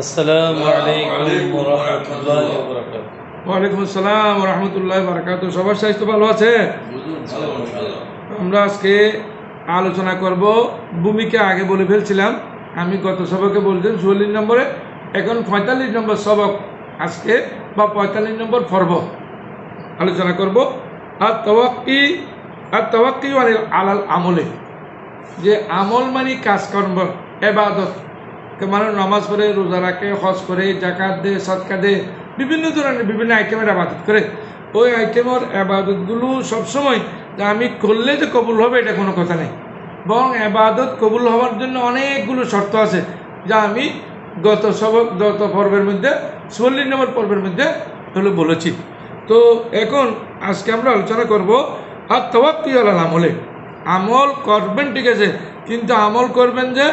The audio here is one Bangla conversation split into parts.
আসসালাম সবার স্বাস্থ্য ভালো আছে? আমরা আজকে আলোচনা করব ভূমিকে আগে বলে ফেলছিলাম। আমি গত সবকে বলছিলাম চুয়াল্লিশ নম্বরে এখন পঁয়তাল্লিশ নম্বর সবক আজকে বা পঁয়তাল্লিশ নম্বর পর্ব আলোচনা করব। আর তওয়াক্কি আর তওয়াক্কি আলাল আমলে। যে আমল মানে কাজকর্ম এবাদত। কে মানুষ নামাজ পড়ে, রোজা রাখে, হজ করে জাকাত দে সৎকা দে বিভিন্ন ধরনের বিভিন্ন আইটেমের আবাদত করে। ওই আইটেমের আবাদতগুলো সবসময় যে আমি করলে যে কবুল হবে, এটা কোনো কথা নেই। বরং আবাদত কবুল হওয়ার জন্য অনেকগুলো শর্ত আছে। যা আমি গত সবক, গত পর্বের মধ্যে, চল্লিশ নম্বর পর্বের মধ্যে হলো বলেছি। তো এখন আজকে আমরা আলোচনা করব আর তওয়াক্কি আলাল আমলে। আমল করবেন ঠিক আছে, কিন্তু আমল করবেন যে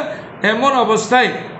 এমন অবস্থায়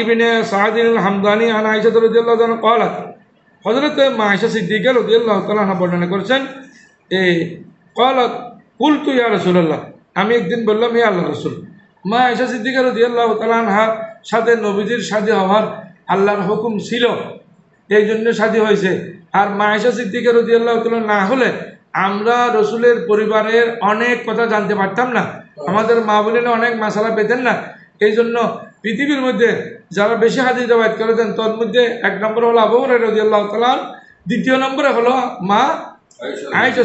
ইবিনে সাহাদিন হামদানি আন আয়সা রদিয়াল্লাহ কলাত হজরত মাহেশা সিদ্দিকা রদিয়াল্লাহ তালা বর্ণনা করেছেন, এ কলাত কুল তুই আর রসুল্লাহ আমি একদিন বললাম ইয়া আল্লাহ রসুল মা আয়সা সিদ্দিকা রদিয়াল্লাহ তালানহা সাথে নবীজির সাদী হওয়ার আল্লাহর হুকুম ছিল, এই জন্য সাদী হয়েছে। আর মা আয়সা সিদ্দিকা রদিয়াল্লাহ তালা না হলে আমরা রসুলের পরিবারের অনেক কথা জানতে পারতাম না, আমাদের মা বলিনে অনেক মাসালা পেতেন না, এই জন্য পৃথিবীর মধ্যে যারা বেশি হাজির জবাদ করেছেন তোর মধ্যে এক নম্বর হলো আবু রাজি আল্লাহ তালাম দ্বিতীয় নম্বরে হলো মা আয়েশা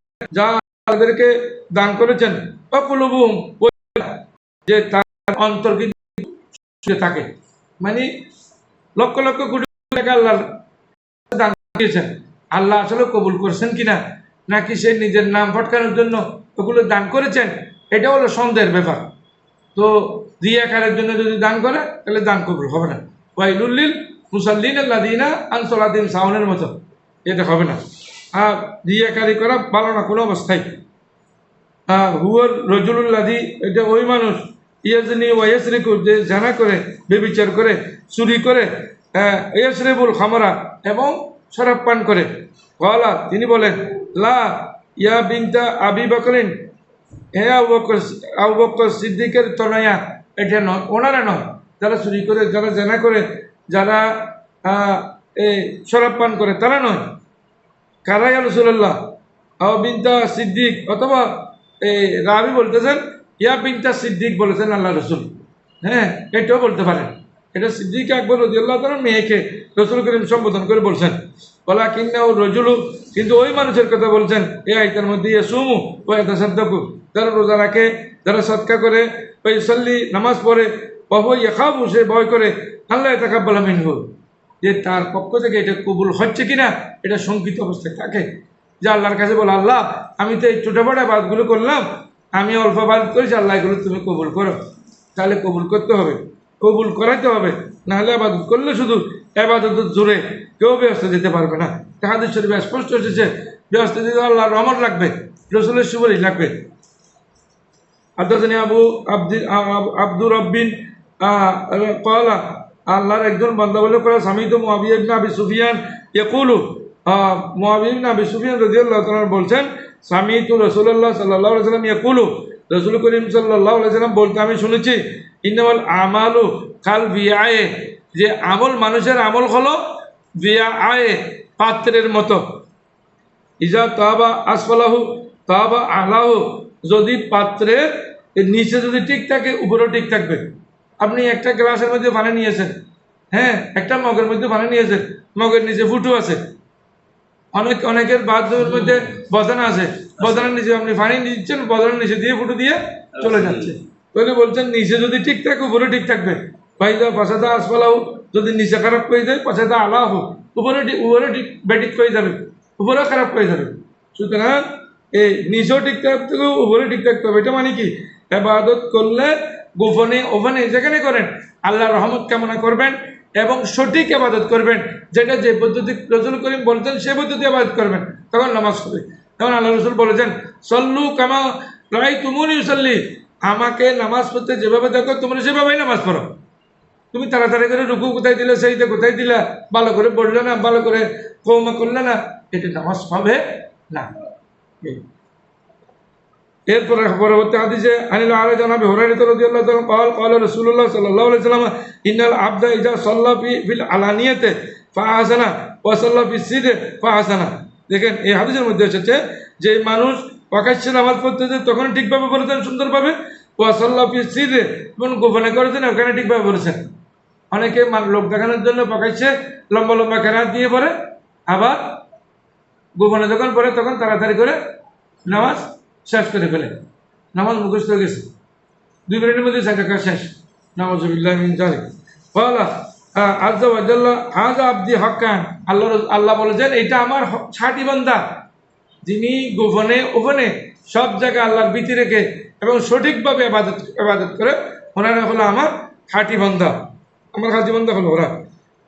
যা তাদেরকে দান করেছেন। যে তার অন্তর কিন্তু থাকে। মানে লক্ষ লক্ষ কোটি আল্লাহ দান দিয়েছেন আল্লাহ আসলে কবুল কিনা, নাকি সে নিজের নাম ফটকানোর জন্য ওগুলো দান করেছেন এটা হলো সন্দেহের ব্যাপার। তো রিয়াকারের জন্য যদি দান করে, তাহলে দান কবুল হবে না। ওয়াইলুল্লিল মুসাল্লিন আল্লাদিনা আনসলাদিন সাউনের মতো। এটা হবে না। রিয়াকারি করা ভালো না, কোনো অবস্থায়। হুয়ার রজুল্লাদি এটা ওই মানুষ, ইয়াজনি ওয়াইসরিকু যে জানা করে, বেবিচার করে, চুরি করে ইয়াসরিবুল খামরা এবং শরাব পান করে। ওয়ালা, তিনি বলেন, লা, ইয়া বিনতা আবি বকরিন হে আবু বকর সিদ্দিকের তনয়া, এটা নয়, ওনারা নয়, যারা চুরি করে, যারা জানা করে, যারা শরাব পান করে, তারা নয়। কারাই রসুল্লাহ আও বিনতা সিদ্দিক, অথবা এই রাবি বলতেছেন, ইয়া বিনতা সিদ্দিক বলেছেন আল্লাহ রসুল। হ্যাঁ এটাও বলতে পারেন। এটা সিদ্দিক আকবর রদিয়াল্লাহ তালার মেয়েকে রসুল করিম সম্বোধন করে বলছেন। বলা কিনা ও রজুলু, কিন্তু ওই মানুষের কথা বলছেন, এ আইতার মধ্যে ইয়ে সুমু ও এটা সদ্দকু যারা রোজা রাখে, যারা সৎকা করে ওই সল্লি নামাজ পড়ে বাবু ইয়েখাবু সে ভয় করে, আল্লাহ তাকাব্বাল মিনহু। যে তার পক্ষ থেকে এটা কবুল হচ্ছে কিনা, এটা শঙ্কিত অবস্থায় থাকে। যে আল্লাহর কাছে বলো, আল্লাহ, আমি তো এই ছোটোখাটো বাদগুলো করলাম, আমি অল্প বাদ করেছি, আল্লাহ, এগুলো তুমি কবুল করো। তাহলে কবুল করতে হবে। কবুল করাইতে হবে, নাহলে আবাদত করলে শুধু আবাদত জোরে কেউ ব্যস্ত যেতে পারবে না। তাহাদের শরীফে স্পষ্ট এসেছে, ব্যস্ত দিতে আল্লাহ রহমত লাগবে, রসুলের সুবরি লাগবে। হাদাসানি আবু আব্দুল আব্দুর রব্বিন কলা আল্লাহর একজন বান্দা বলে করা স্বামী তো মুয়াবিয়া ইবনে আবি সুফিয়ান। ইয়াকুলু মুয়াবিয়া ইবনে আবি সুফিয়ান রাদিয়াল্লাহু তাআলা বলছেন, স্বামী তো রাসূলুল্লাহ সাল্লাল্লাহু আলাইহি ওয়াসাল্লাম ইয়াকুলু। রসুল করিম সাল্লাহ সাল্লাম বলতে, আমি শুনেছি, ইন্নামাল আমালু খাল বিয়ায়ে। যে আমল মানুষের আমল হলো বিয়া আয়ে পাত্রের মতো। ইজা তাবা আসফালাহু, তাবা আলাহু। যদি পাত্রের নিচে যদি ঠিক থাকে, উপরেও ঠিক থাকবে। আপনি একটা গ্লাসের মধ্যে পানি নিয়েছেন হ্যাঁ একটা মগের মধ্যে পানি নিয়েছেন, মগের নিচে ফুটো আছে, অনেক, অনেকের বাথরুমের মধ্যে বদানা আছে, বদানার নিচে আপনি পানি নিচ্ছেন, বদানার নিচে দিয়ে ফুটো দিয়ে চলে যাচ্ছে। তাহলে বলছেন, নিচে যদি ঠিক থাকে, উপরে ঠিক থাকবে। ভাইদা পাশাদা হোক যদি নিচে খারাপ করে দেয় পাশাদা আলাহ, উপরে ঠিক উপরে ঠিক, ব্যাটিক হয়ে যাবে উপরেও খারাপ হয়ে যাবে। সুতরাং, এই নিচেও ঠিক থাকতে হবে, উপরে ঠিক থাকতে হবে, এটা মানে কি? এবাদত করলে গোপনে ওপেনে যেখানে করেন আল্লাহ রহমত কামনা করবেন এবং সঠিক আবাদত করবেন, যেটা যে পদ্ধতি রসুল করিম বলছেন সে পদ্ধতি আবাদত করবেন, তখন নামাজ হবে তখন আল্লাহ রসুল বলেছেন, সল্লু কামা লড়াই তুমুনি সল্লি আমাকে নামাজ পড়তে যেভাবে দেখো, তোমরা সেভাবেই নামাজ পড়ো তুমি তাড়াতাড়ি করে রুকু কোথায় দিলে, সেইটা কোথায় দিলা, ভালো করে পড়লে না, ভালো করে কৌমা করলে না, এটা নামাজ হবে না। এরপরে পরবর্তী হাদিসে আনিল আরে জানাবে হুরাইরা রাদিয়াল্লাহু তাআলা قال قال رسول الله صلى الله عليه وسلم ان العبد اذا صلى في في العلانيه فاحسن وصلى في السر فاحسن দেখেন এই হাদিসের মধ্যে এসেছে যে মানুষ প্রকাশ্যে নামাজ পড়তেছে তখন ঠিকভাবে পড়েছেন সুন্দরভাবে ওয়াসাল্লাহ ফি সিরে এবং গোপনে করেছেন ওখানে ঠিকভাবে পড়েছেন অনেকে মান- লোক দেখানোর জন্য প্রকাশ্যে লম্বা লম্বা কেরাত দিয়ে পড়ে আবার গোপনে যখন পড়ে তখন তাড়াতাড়ি করে নামাজ শেষ করে ফেলে নামাজ মুখস্থ হয়ে গেছে দুই মিনিটের মধ্যে সাকাকা শেষ নামাজ মিন জালিক বলা আজ্জা ওয়াজাল্লাহ হাজা আব্দি হকান আল্লাহ রস- আল্লাহ বলেছেন এটা আমার হ- ছাটি বান্দা যিনি গোপনে ওপেনে সব জায়গায় আল্লাহর ভীতি রেখে এবং সঠিকভাবে আবাদত আবাদত করে ওনারা হলো আমার খাঁটি বান্দা আমার খাঁটি বান্দা হলো ওরা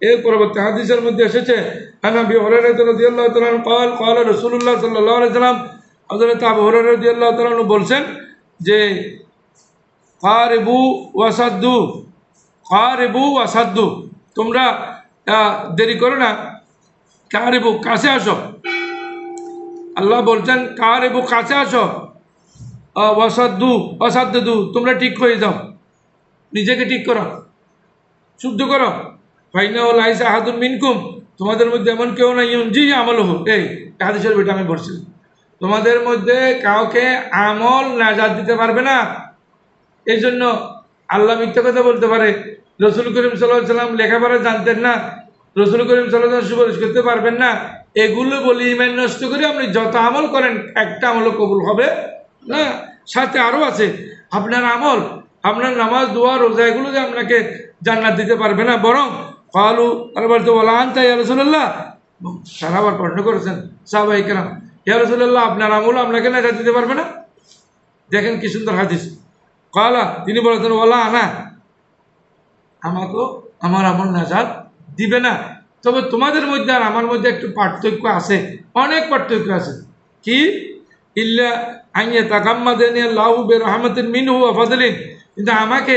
এর পরবর্তী হাদিসের মধ্যে এসেছে আনা বি হুরায়রা রাদিয়াল্লাহু তাআলা قال قال রাসূলুল্লাহ সাল্লাল্লাহু আলাইহি সাল্লাম হযরত আবু হুরায়রা রাদিয়াল্লাহু তাআলা বলছেন যে তোমরা দেরি করো না কারিবু কাছে আসো। আল্লাহ বলছেন কারিবু কাছে আসো। ওয়াসাদ্দু অসাদ্দু তোমরা ঠিক হয়ে যাও, নিজেকে ঠিক করো, শুদ্ধ করো। ফাইনা ও লাইসা আহাদুন মিনকুম, তোমাদের মধ্যে এমন কেউ নাই জি আমল হোক এই হাদিসের বেটা আমি পড়ছি তোমাদের মধ্যে কাউকে আমল নাজাদ দিতে পারবে না। এই জন্য আল্লাহ মিথ্যা কথা বলতে পারে। রসুল করিম সাল্লাহ সাল্লাম লেখাপড়া জানতেন না। রসুল করিম সাল্লাহ সুপারিশ করতে পারবেন না। এগুলো বলি ইমান নষ্ট করে আপনি যত আমল করেন, একটা আমলও কবুল হবে না। সাথে আরও আছে, আপনার আমল, আপনার নামাজ, দোয়া, রোজা, এগুলো যে আপনাকে জান্নাত দিতে পারবে না। বরং কালু, আর বলতে বলা আনতা ইয়া রসুল্লাহ সারা আবার প্রশ্ন করেছেন সাহবাই কেরাম ইয়া রসুল্লাহ আপনার আমল আপনাকে না দিতে পারবে না। দেখেন কি সুন্দর হাদিস। কালা তিনি বলেছেন ওলা আনা। আমাকেও আমার আমল নাজাদ দিবে না। তবে তোমাদের মধ্যে আর আমার মধ্যে একটু পার্থক্য আছে, অনেক পার্থক্য আছে। কি? ইল্লা আইয়ে তাকাম্মা দেন লাহু বে রহমতের মিনহু আফাদলিন কিন্তু আমাকে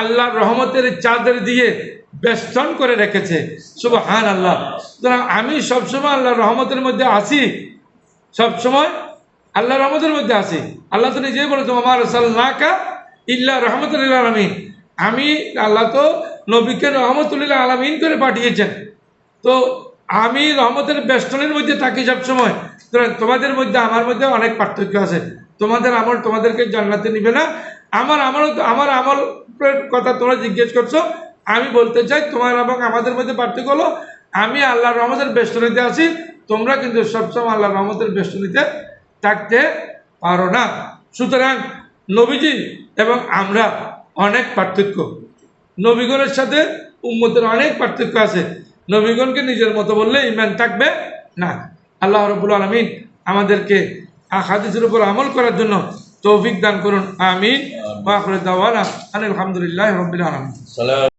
আল্লাহর রহমতের চাদর দিয়ে বেষ্টন করে রেখেছে। শুভ হান আল্লাহ আমি সবসময় আল্লাহর রহমতের মধ্যে আছি। সবসময় আল্লাহ রহমতের মধ্যে আছি। আল্লাহ তো নিজেই বলেছে আমার সাল্লাকা ইল্লা রহমতুল্লাহ আলমিন। আমি, আল্লাহ তো নবীকে রহমতুল্লাহ আলমিন করে পাঠিয়েছেন। তো আমি রহমতের বেষ্টনের মধ্যে থাকি সবসময় তোমাদের মধ্যে, আমার মধ্যে অনেক পার্থক্য আছে। তোমাদের আমল তোমাদেরকে জান্নাতে নিবে না। আমার আমল আমার আমল কথা তোমরা জিজ্ঞেস করছ, আমি বলতে চাই, তোমার এবং আমাদের মধ্যে পার্থক্য হলো, আমি আল্লাহর রহমতের বেষ্টনীতে আছি তোমরা কিন্তু সবসময় আল্লাহর রহমতের বেষ্টনীতে থাকতে পারো না। সুতরাং নবীজি এবং আমরা অনেক পার্থক্য। নবীগণের সাথে উম্মতের অনেক পার্থক্য আছে। নবীগণকে নিজের মতো বললে ইমান থাকবে না। আল্লাহ রবুল আলমিন আমাদেরকে হাদিসের উপর আমল করার জন্য তৌফিক দান করুন। আমিন। ওয়া আখিরু দাওয়ানা আনিল হামদুলিল্লাহি রাব্বিল আলামিন। সালাম।